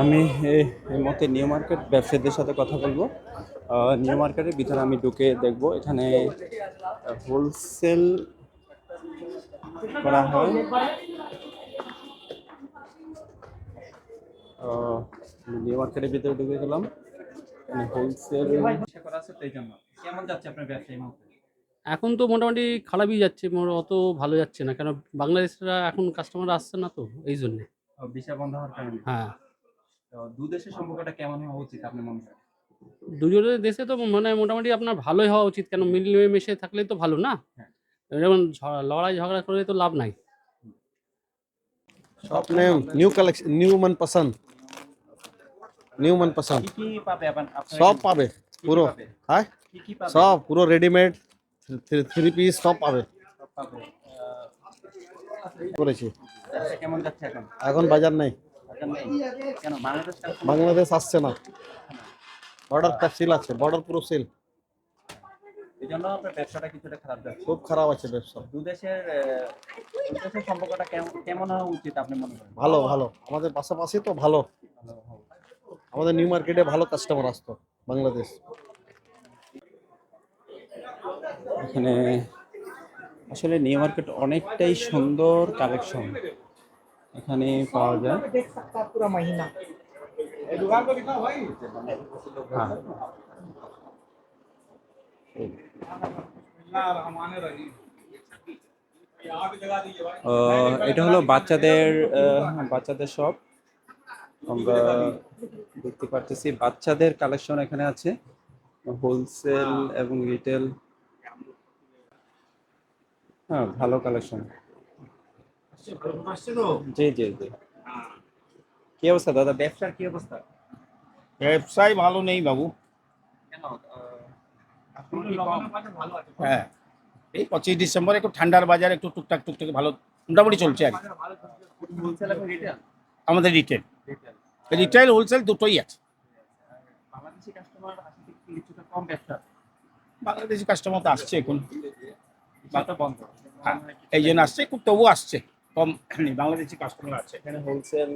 আমি এই এই মতে নিউ মার্কেট ব্যবসায়ীদের সাথে কথা বলব। নিউ মার্কেটের ভিতরে আমি ঢুকে দেখব। এখানে হোলসেল করা হয়। নিউ মার্কেটের ভিতরে ঢুকে গেলাম। হোলসেল করা আছে তো জন্য কেমন যাচ্ছে আপনার ব্যবসায়ী এখন তো মোটামুটি খারাপই যাচ্ছে অত ভালো যাচ্ছে না। কেন বাংলাদেশরা এখন কাস্টমার আসছে না তো এই জন্যে। ভিসা বন্ধ হওয়ার কারণে। হ্যাঁ। দু দেশের সম্পর্কটা কেমন হওয়া উচিত আপনি মনে করেন দুজনের দেশে তো মানে মোটামুটি আপনার ভালোই হওয়া উচিত কেন মিল মিশে থাকলে তো ভালো না হ্যাঁ। যেমন ঝ- লড়াই ঝগড়া করলে তো লাভ নাই अपने न्यू कलेक्शन न्यू मनपसंद নিউ मनपसंद কি কি পাবে আবার আপনার সব এখানে? পাবে কি কি পুরো পাবে? হ্যাঁ কি কি পাবে সব পুরো রেডিমেড থ্রি পিস সব পাবে সব পাবে আহ, করেছি ব্যবসা কেমন যাচ্ছে এখন এখন বাজার নেই বাজার নেই কেন বাংলাদেশ আসছে না। বর্ডারটা সিল আছে বর্ডার পুরো সিল ব্যবসাটা খুব খারাপ আছে ব্যবসা। সম্পর্কটা কেমন হওয়া উচিত আপনি মনে ভালো ভালো। আমাদের পাশাপাশি তো ভালো। আমাদের নিউ মার্কেটে ভালো কাস্টমার আসতো বাংলাদেশ। এখানে আসলে নিউ মার্কেট অনেকটাই সুন্দর কালেকশন এখানে পাওয়া যায়। হ্যাঁ। এটা হলো বাচ্চাদের হ্যাঁ, বাচ্চাদের শপ আমরা দেখতে পারতেছি বাচ্চাদের কালেকশন এখানে আছে। হোলসেল হ্যাঁ। এবং রিটেল হ্যাঁ ভালো কালেকশন জি জি জি। কি অবস্থা দাদা? ব্যবসার কি অবস্থা? ব্যবসায় ভালো নেই বাবু? হ্যাঁ। এই পঁচিশ ডিসেম্বর একটু ঠান্ডার বাজার একটু টুকটাক টুকটাক ভালো মোটামুটি চলছে আর আমাদের রিটেল রিটেল হোলসেল দুটোই আছে। বাংলাদেশি কাস্টমার তো আসছে এখন। হ্যাঁ, এই জন্য আসছে একটু তবু আসছে। কম বাংলাদেশি কাস্টমার আছে। এখানে হোলসেল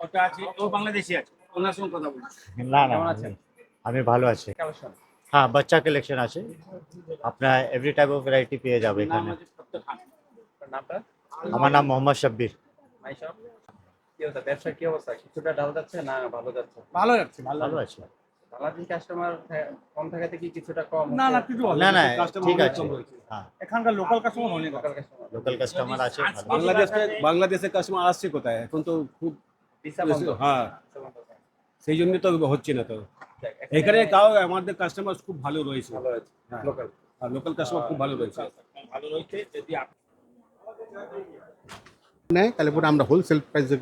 ওটা আছে? ও বাংলাদেশি আছে ওনার সঙ্গে কথা বলছি। না না আমি ভালো আছি। হ্যাঁ বাচ্চা কালেকশন আছে। আপনার এভরি টাইপ অফ ভ্যারাইটি পেয়ে যাবে এখানে। আমার নাম মোহাম্মদ শাব্বির। শপ কি অবস্থা? কি অবস্থা? কিছুটা ডাল যাচ্ছে না ভালো যাচ্ছে? ভালো ভালো ভালো আছে। বাংলাদেশি কাস্টমার কম থাকাতে কি কিছুটা কম না না কিছু না না ঠিক আছে। হ্যাঁ। এখানকার লোকাল কাস্টমার অনেক লোকাল কাস্টমার লোকাল কাস্টমার আছে ভালো। বাংলাদেশের কাস্টমার আসছে কোথায়? এখন তো খুব হ্যাঁ। সেই জন্য তো হচ্ছে না তো। এখানে তাও আমাদের কাস্টমার খুব ভালো রয়েছে। ভালো আছে। লোকাল লোকাল কাস্টমার খুব ভালো রয়েছে। ভালো রয়েছে যদি তাহলে পরে আমরা হোলসেল প্রাইসে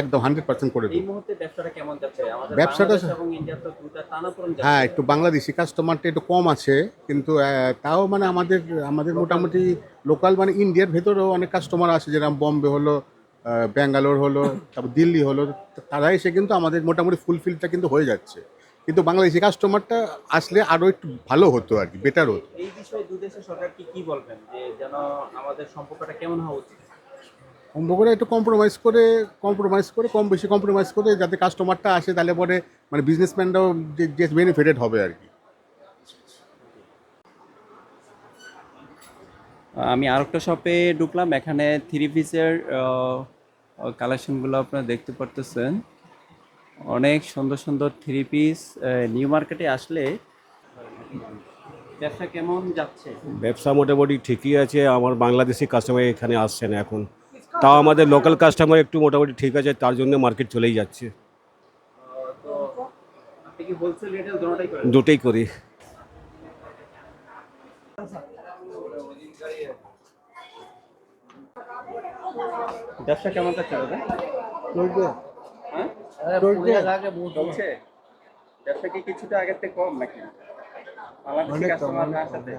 একদম হান্ড্রেড পার্সেন্ট করে দেবো। ব্যবসাটা হ্যাঁ একটু বাংলাদেশি কাস্টমারটা একটু কম আছে কিন্তু তাও মানে আমাদের আমাদের মোটামুটি লোকাল মানে ইন্ডিয়ার ভেতরেও অনেক কাস্টমার আছে যেরকম বম্বে হলো ব্যাঙ্গালোর হলো তারপর দিল্লি হলো তারা এসে কিন্তু আমাদের মোটামুটি ফুলফিলটা কিন্তু হয়ে যাচ্ছে। কিন্তু বাংলাদেশি কাস্টমারটা আসলে আরও একটু ভালো হতো আর কি বেটার হতো। এই বিষয়ে দু দেশের সরকার কি কি বলবেন? যে যেন আমাদের সম্পর্কটা কেমন হওয়া উচিত? করে একটু কম্প্রোমাইজ করে কম্প্রোমাইজ করে কম বেশি কম্প্রোমাইজ করে যাতে কাস্টমারটা আসে তাহলে পরে মানে বিজনেসম্যানরাও যে বেনিফিটেড হবে আর কি। আমি আরেকটা শপে ঢুকলাম এখানে থ্রি পিসের কালেকশনগুলো আপনারা দেখতে পারতেছেন। অনেক সুন্দর সুন্দর থ্রি পিস নিউ মার্কেটে আসলে ব্যবসা কেমন যাচ্ছে? ব্যবসা মোটামুটি ঠিকই আছে আমার বাংলাদেশি কাস্টমার এখানে আসছেন এখন। তাও আমাদের লোকাল কাস্টমার একটু মোটামুটি ঠিক আছে তার জন্য মার্কেট চলেই যাচ্ছে। আহ, তো আপনি কি হোলসেল রিটেল দুটোটাই করেন দুটোই করি ব্যবসা কেমন যাচ্ছে দাদা হ্যাঁ ব্যবসা কি কিছুটা আগের থেকে কম নাকি? বাংলাদেশি কাস্টমার না সাথে?